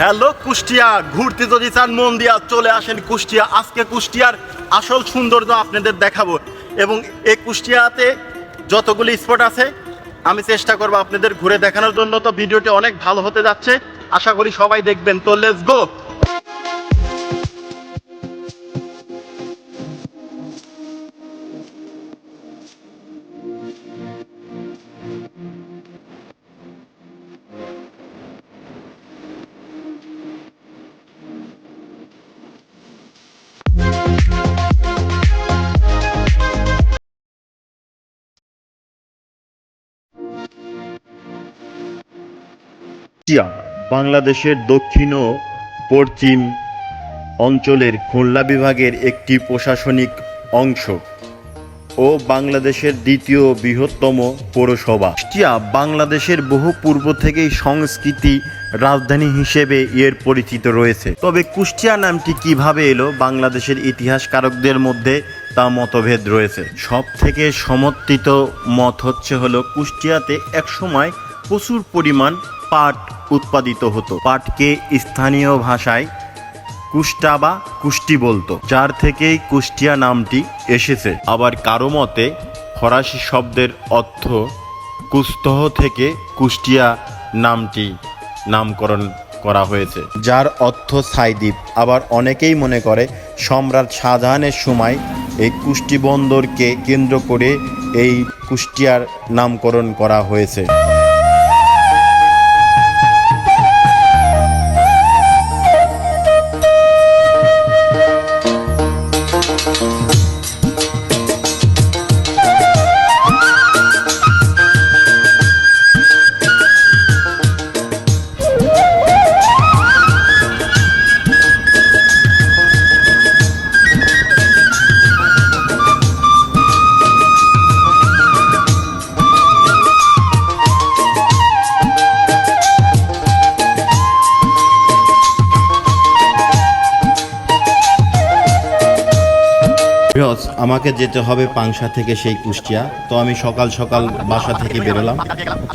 Hello Kushtia, ঘুরতে যদি চান মন দিয়া চলে আসেন কুষ্টিয়া। আজকে কুষ্টিয়ার আসল সৌন্দর্য আপনাদের দেখাবো। এবং এই কুষ্টিয়াতে যতগুলি স্পট আছে, আমি চেষ্টা করব আপনাদের ঘুরে দেখানোর জন্য। তো ভিডিওটি অনেক ভালো হতে যাচ্ছে। আশা করি সবাই দেখবেন। তো লেটস গো কুষ্টিয়া, বাংলাদেশের দক্ষিণ ও পশ্চিম অঞ্চলের খুলনা বিভাগের একটি প্রশাসনিক অংশ ও বাংলাদেশের দ্বিতীয় বৃহত্তম পৌরসভা। কুষ্টিয়া বাংলাদেশের বহু পূর্ব থেকেই সংস্কৃতি রাজধানী হিসেবে এর পরিচিত রয়েছে। তবে কুষ্টিয়া নামটি কীভাবে এলো বাংলাদেশের ইতিহাসকারকদের মধ্যে তা মতভেদ রয়েছে। সব থেকে সমর্থিত মত হচ্ছে হলো কুষ্টিয়াতে একসময় প্রচুর পরিমাণ পাট উৎপাদিত হতো। পাটকে স্থানীয় ভাষায় কুষ্টা বা কুষ্টি বলতো, যার থেকেই কুষ্টিয়া নামটি এসেছে। আবার কারও মতে, ফরাসি শব্দের অর্থ কুস্তহ থেকে কুষ্টিয়া নামটি নামকরণ করা হয়েছে, যার অর্থ সাইদ্বীপ। আবার অনেকেই মনে করে, সম্রাট শাহজাহানের সময় এই কুষ্টি বন্দরকে কেন্দ্র করে এই কুষ্টিয়ার নামকরণ করা হয়েছে। বৃহৎ, আমাকে যেতে হবে পাংশা থেকে সেই কুষ্টিয়া। তো আমি সকাল সকাল বাসা থেকে বেরোলাম।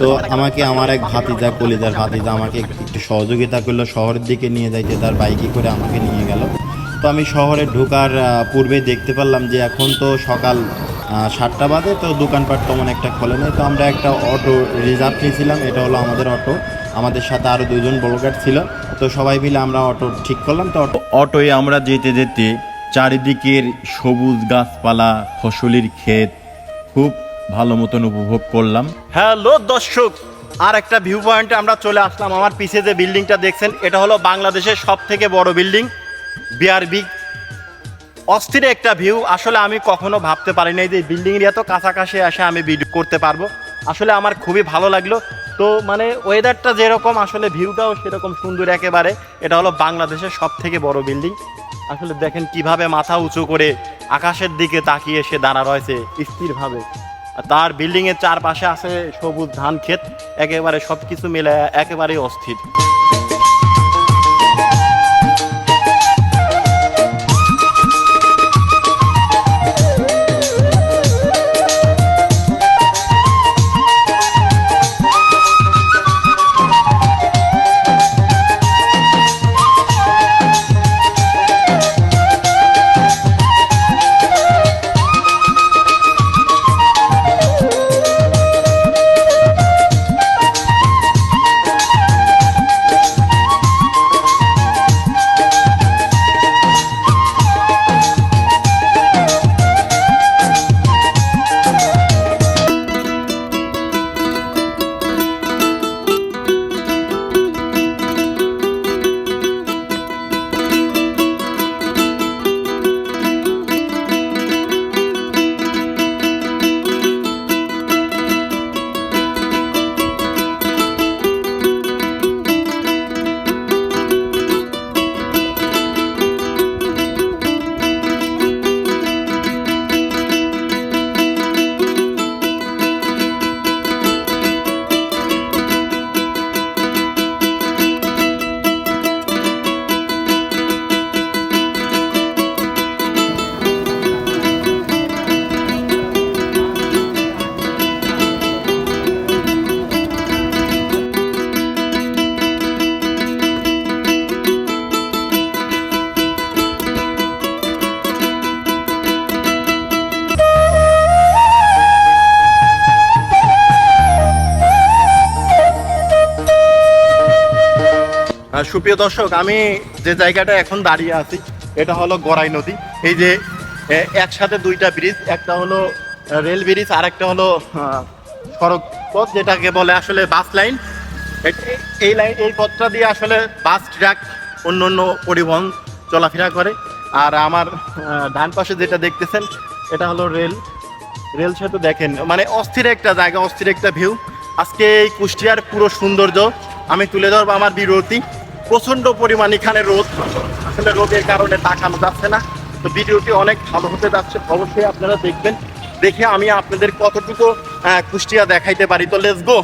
তো আমাকে আমার এক ভাতিজা, কলিজার ভাতিজা আমাকে একটু সহযোগিতা করল। শহরের দিকে নিয়ে যাইতে তার বাইকে করে আমাকে নিয়ে গেল। তো আমি শহরে ঢোকার পূর্বে দেখতে পারলাম যে এখন তো সকাল সাতটা বাজে। তো দোকানপাট তেমন একটা খোলে নেই। তো আমরা একটা অটো রিজার্ভ নিয়েছিলাম। এটা হলো আমাদের অটো। আমাদের সাথে আরও দুজন ব্লগার ছিল। তো সবাই মিলে আমরা অটো ঠিক করলাম। তো অটো অটোয় আমরা যেতে যেতে চারিদিকের সবুজ গাছপালা, ফসলের ক্ষেত, খুব ভালো মতন উপভোগ করলাম। হ্যালো দর্শক আর একটা ভিউ পয়েন্টে আমরা চলে আসলাম। আমার পিছে যে বিল্ডিংটা দেখছেন, এটা হলো বাংলাদেশের সব থেকে বড় বিল্ডিং বিআরবি অস্থির একটা ভিউ আসলে আমি কখনো ভাবতে পারি নাই যে বিল্ডিং এত কাছাকাছি এসে আমি ভিডিও করতে পারব। আসলে আমার খুবই ভালো লাগল। তো মানে ওয়েদারটা যেরকম, আসলে ভিউটাও সেরকম সুন্দর একেবারে। এটা হলো বাংলাদেশের সব থেকে বড় বিল্ডিং। আসলে দেখেন কীভাবে মাথা উঁচু করে আকাশের দিকে তাকিয়ে সে দাঁড়া রয়েছে স্থিরভাবে। তার বিল্ডিং এর চারপাশে আছে সবুজ ধান ক্ষেত, একেবারে সবকিছু মিলে একেবারেই অস্থির। সুপ্রিয় দর্শক, আমি যে জায়গাটা এখন দাঁড়িয়ে আছি, এটা হলো গড়াই নদী। এই যে একসাথে দুইটা ব্রিজ একটা হলো রেল ব্রিজ আর একটা হলো সড়ক পথ, যেটাকে বলে আসলে বাস লাইন এই লাইন এই পথটা দিয়ে আসলে বাস ট্রাক অন্য অন্য পরিবহন চলাফেরা করে। আর আমার ডান পাশে যেটা দেখতেছেন, এটা হলো রেল রেল সেতু দেখেন মানে অস্থির একটা জায়গা, অস্থির একটা ভিউ আজকে এই কুষ্টিয়ার পুরো সৌন্দর্য আমি তুলে ধরবো আমার বিরতি। প্রচণ্ড পরিমাণ এখানে রোদ। আসলে রোদের কারণে তাকানো যাচ্ছে না। তো ভিডিওটি অনেক ভালো হতে যাচ্ছে, অবশ্যই আপনারা দেখবেন। দেখে আমি আপনাদের কতটুকু কুষ্টিয়া দেখাইতে পারি। তো লেস গো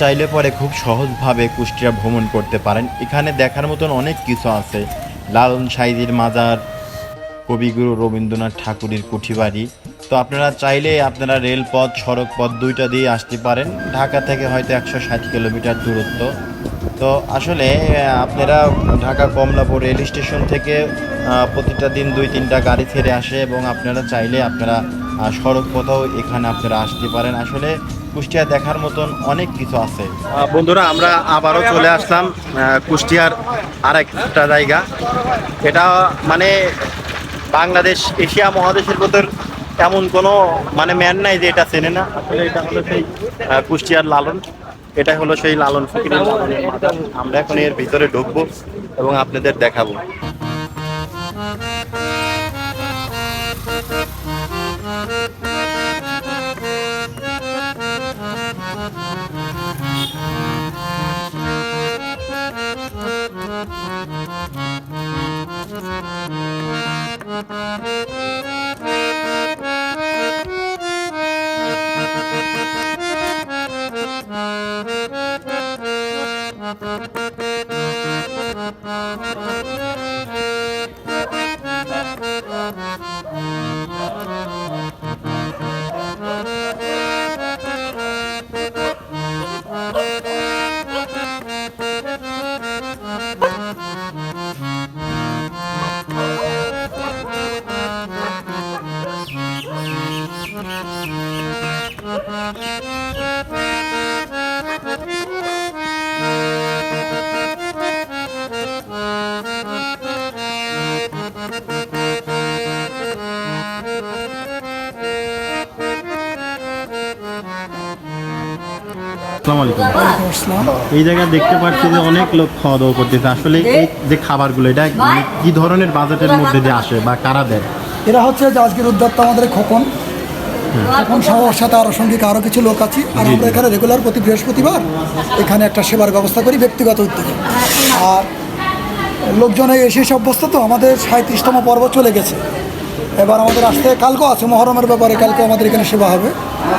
চাইলে পরে খুব সহজভাবে কুষ্টিয়া ভ্রমণ করতে পারেন। এখানে দেখার মতন অনেক কিছু আছে। লালন সাইদির মাজার, কবিগুরু রবীন্দ্রনাথ ঠাকুরের কুঠিবাড়ি। তো আপনারা চাইলে আপনারা রেলপথ সড়ক পথ দুইটা দিয়ে আসতে পারেন। ঢাকা থেকে হয়তো একশো ষাট কিলোমিটার দূরত্ব। তো আসলে আপনারা ঢাকা কমলাপুর রেল স্টেশন থেকে প্রতিটা দিন দুই তিনটা গাড়ি ছেড়ে আসে এবং আপনারা চাইলে আপনারা সড়ক পথেও এখানে আপনারা আসতে পারেন। আসলে কুষ্টিয়া দেখার মতন অনেক কিছু আছে। বন্ধুরা, আমরা আবারও চলে আসলাম কুষ্টিয়ার আর একটা জায়গা। এটা মানে বাংলাদেশ, এশিয়া মহাদেশের ভিতর এমন কোনো মানে ম্যান নাই যে এটা চেনে না। আসলে এটা হলো সেই কুষ্টিয়ার লালন। এটা হলো সেই লালন ফকিরের। আমরা এখন এর ভিতরে ঢুকবো এবং আপনাদের দেখাবো। আসসালামু আলাইকুম। এই জায়গায় দেখতে পাচ্ছি যে অনেক লোক খাওয়া দাওয়া করতেছে। আসলে এই যে খাবারগুলো এটা মানে কি ধরনের বাজেটের মধ্যে দিয়ে আসে বা কারা দেয়? এরা হচ্ছে যে আজকের উদ্যোক্তা আমাদের খোকন। খোকন সবার সাথে আরও সঙ্গীক আরও কিছু লোক আছি। আর আমরা এখানে রেগুলার প্রতি বৃহস্পতিবার এখানে একটা সেবার ব্যবস্থা করি ব্যক্তিগত উদ্যোগে। আর লোকজনে এসে বস্তু তো আমাদের সাঁত্রিশতম পর্ব চলে গেছে। এবার আমাদের আসতে কালকেও আছে মহরমের ব্যাপারে কালকে আমাদের এখানে সেবা হবে।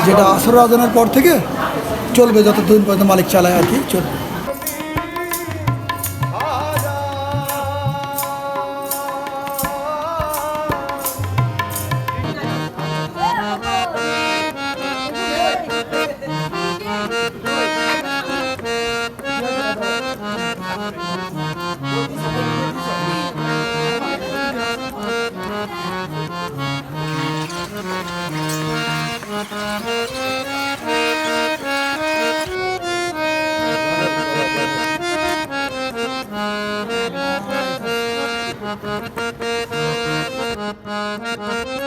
যেটা আসর রাজনের পর থেকে চলবে যতদিন পর্যন্ত মালিক চালায় আর কি চলবে Thank you.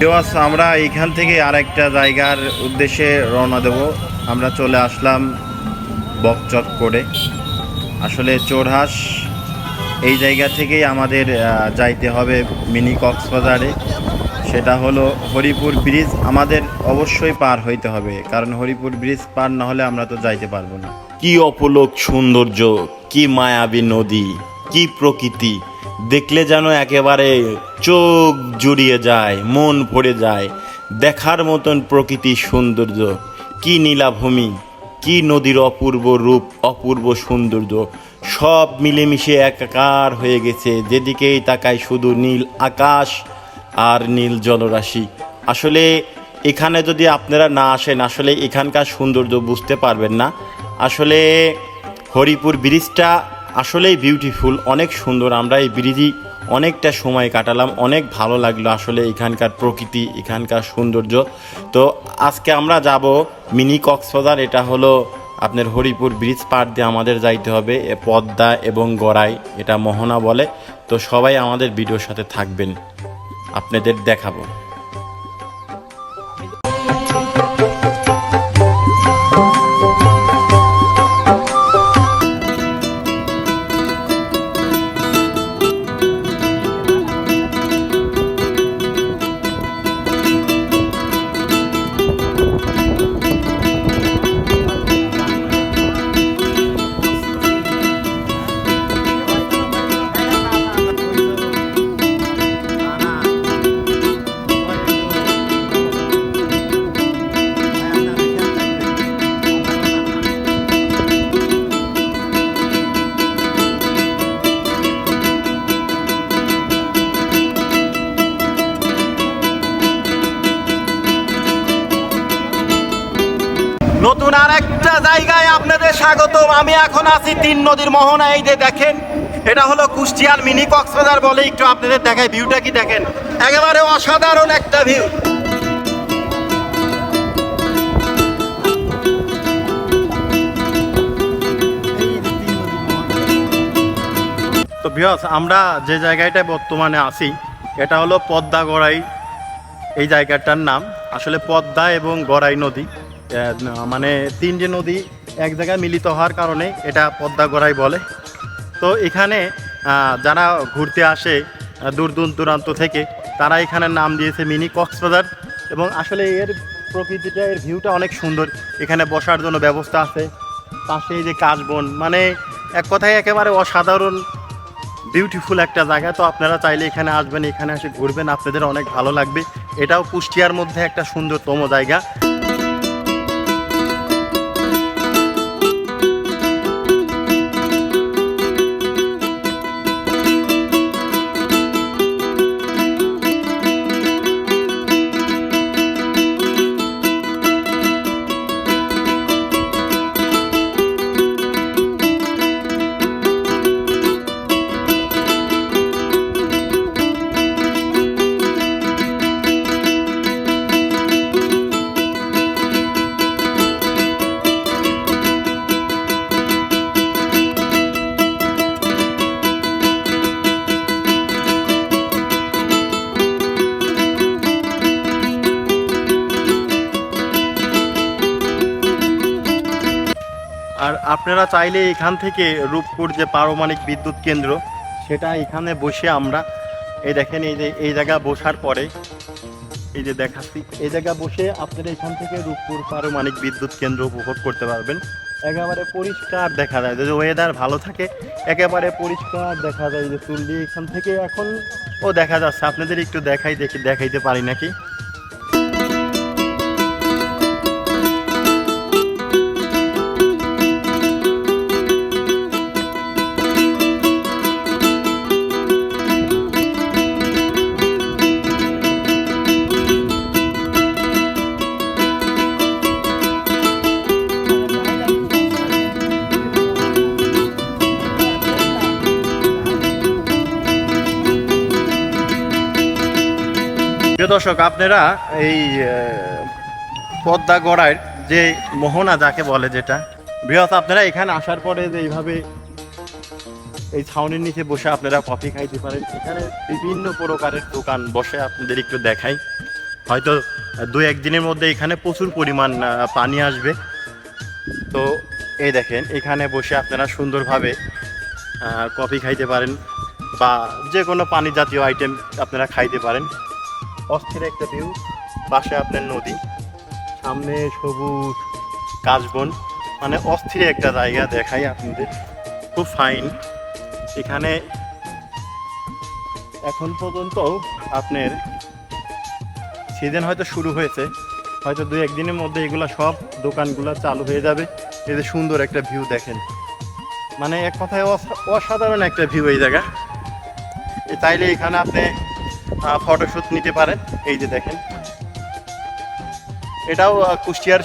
ভিউয়ার্স, আমরা এইখান থেকে আরেকটা জায়গার উদ্দেশ্যে রওনা দেব। আমরা চলে আসলাম বকচক করে। আসলে চোরহাস এই জায়গা থেকেই আমাদের যাইতে হবে মিনি কক্সবাজারে। সেটা হলো হরিপুর ব্রিজ। আমাদের অবশ্যই পার হইতে হবে কারণ হরিপুর ব্রিজ পার না হলে আমরা তো যাইতে পারব না। কি অপলোক সৌন্দর্য কি মায়াবী নদী কি প্রকৃতি দেখলে যেন একেবারে চোখ জুড়িয়ে যায়, মন ভরে যায়। দেখার মতন প্রকৃতি সৌন্দর্য। কি নীলাভূমি, কি নদীর অপূর্ব রূপ, অপূর্ব সৌন্দর্য। সব মিলেমিশে একাকার হয়ে গেছে, যেদিকেই তাকায় শুধু নীল আকাশ আর নীল জলরাশি। আসলে এখানে যদি আপনারা না আসেন, আসলে এখানকার সৌন্দর্য বুঝতে পারবেন না। আসলে হরিপুর ব্রিজটা আসলেই বিউটিফুল অনেক সুন্দর। আমরা এই ব্রিজই অনেকটা সময় কাটালাম, অনেক ভালো লাগল আসলে এখানকার প্রকৃতি, এখানকার সৌন্দর্য। তো আজকে আমরা যাব মিনি কক্সবাজার, এটা হলো আপনার হরিপুর ব্রিজ পার দিয়ে আমাদের যাইতে হবে পদ্মা এবং গড়াই, এটা মোহনা বলে। তো সবাই আমাদের ভিডিওর সাথে থাকবেন, আপনাদের দেখাবো। আমি এখন আছি তিন নদীর মোহনা, এই যে দেখেন, এটা হলো কুষ্টিয়ার মিনি কক্সবাজার বলে একটু আপনাদের দেখায় ভিউটা কি দেখেন? একেবারে অসাধারণ একটা ভিউ। তো ভিউয়ার্স আমরা যে জায়গাটায় বর্তমানে আছি, এটা হলো পদ্মা গড়াই, এই জায়গাটার নাম। আসলে পদ্মা এবং গড়াই নদী মানে তিনটে নদী এক জায়গায় মিলিত হওয়ার কারণে এটা পদ্মা গড়াই বলে। তো এখানে যারা ঘুরতে আসে দূর দূর দূরান্ত থেকে, তারা এখানে নাম দিয়েছে মিনি কক্সবাজার এবং আসলে এর প্রকৃতিটা, এর ভিউটা অনেক সুন্দর। এখানে বসার জন্য ব্যবস্থা আছে, পাশে যে কাশবন মানে এক কথায় একেবারে অসাধারণ বিউটিফুল একটা জায়গা। তো আপনারা চাইলে এখানে আসবেন, এখানে এসে ঘুরবেন, আপনাদের অনেক ভালো লাগবে। এটাও কুষ্টিয়ার মধ্যে একটা সুন্দরতম জায়গা। আর আপনারা চাইলে এখান থেকে রূপপুর যে পারমাণিক বিদ্যুৎ কেন্দ্র, সেটা এখানে বসে আমরা, এই দেখেন, এই যে, এই জায়গা বসার পরে, এই যে দেখাচ্ছি, এই জায়গা বসে আপনারা এখান থেকে রূপপুর পারমাণিক বিদ্যুৎ কেন্দ্র উপভোগ করতে পারবেন। একেবারে পরিষ্কার দেখা যায়, যদি ওয়েদার ভালো থাকে, একেবারে পরিষ্কার দেখা যায় যে তুললি এখান থেকে এখন, ও দেখা যাচ্ছে, আপনাদের একটু দেখাই দেখি, দেখাইতে পারি নাকি? দর্শক, আপনারা এই পদ্মা গড়ায় যে মোহনা যাকে বলে যেটা, বৃহৎ আপনারা এখানে আসার পরে যে এইভাবে এই ছাউনির নিচে বসে আপনারা কফি খাইতে পারেন। এখানে বিভিন্ন প্রকারের দোকান বসে আপনাদের একটু দেখাই। হয়তো দুই একদিনের মধ্যে এখানে প্রচুর পরিমাণ পানি আসবে। তো এই দেখেন, এখানে বসে আপনারা সুন্দরভাবে কফি খাইতে পারেন বা যে কোনো পানি জাতীয় আইটেম আপনারা খাইতে পারেন। অস্থির একটা ভিউ পাশে আপনার নদী, সামনে সবুজ কাশবন মানে অস্থির একটা জায়গা দেখাই আপনাদের। খুব ফাইন এখানে এখন পর্যন্ত আপনার সিজন হয়তো শুরু হয়েছে। হয়তো দু একদিনের মধ্যে এগুলো সব দোকানগুলো চালু হয়ে যাবে। যে সুন্দর একটা ভিউ দেখেন। মানে এক কথায় অসাধারণ একটা ভিউ এই জায়গা। তাইলে এখানে আপনি ফটোশ্যুট নিতে পারেন এই যে দেখেন। এটাও কুষ্টিয়ার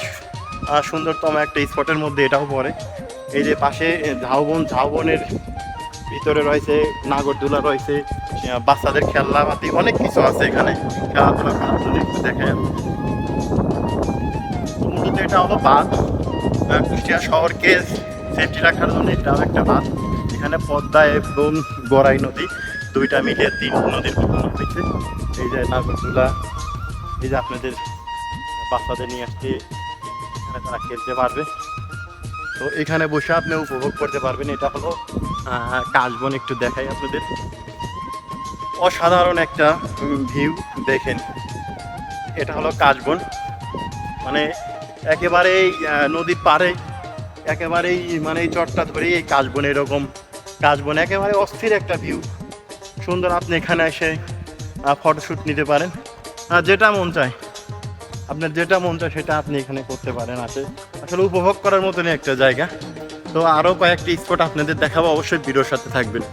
সুন্দরতম একটা স্পটের মধ্যে এটাও পড়ে। এই যে পাশে ঝাউবন, ঝাউবনের ভিতরে রয়েছে, নাগরদোলা রয়েছে বাচ্চাদের খেলনাপাতি অনেক কিছু আছে এখানে। খেলাধুলা করার জন্য একটু দেখে। মূলত এটা হলো বাঁধ। কুষ্টিয়া শহরকে সেফটি রাখার জন্য এটাও একটা বাঁধ। এখানে পদ্মা এবং গড়াই নদী। দুইটা মিলিয়ে তিন নদীর গঠন হয়েছে। এই যে নাগরদোলা, এই যে আপনাদের বাচ্চাদের নিয়ে আসতে এখানে তারা খেলতে পারবে। তো এখানে বসে আপনি উপভোগ করতে পারবেন, এটা হলো কাশবন একটু দেখাই আপনাদের। অসাধারণ একটা ভিউ দেখেন। এটা হলো কাশবন। মানে একেবারেই নদীর পাড়ে, একেবারেই মানে এই চটটা ধরে এই কাশবন এরকম। কাশবন একেবারে অস্থির একটা ভিউ। সুন্দর, আপনি এখানে এসে ফটোশ্যুট নিতে পারেন। যেটা মন চায়, আপনার যেটা মন চায় সেটা আপনি এখানে করতে পারেন। আছে, আসলে উপভোগ করার মতনই একটা জায়গা। তো আরও কয়েকটি স্পট আপনাদের দেখাবো, অবশ্যই ভিডিওর সাথে থাকবেন।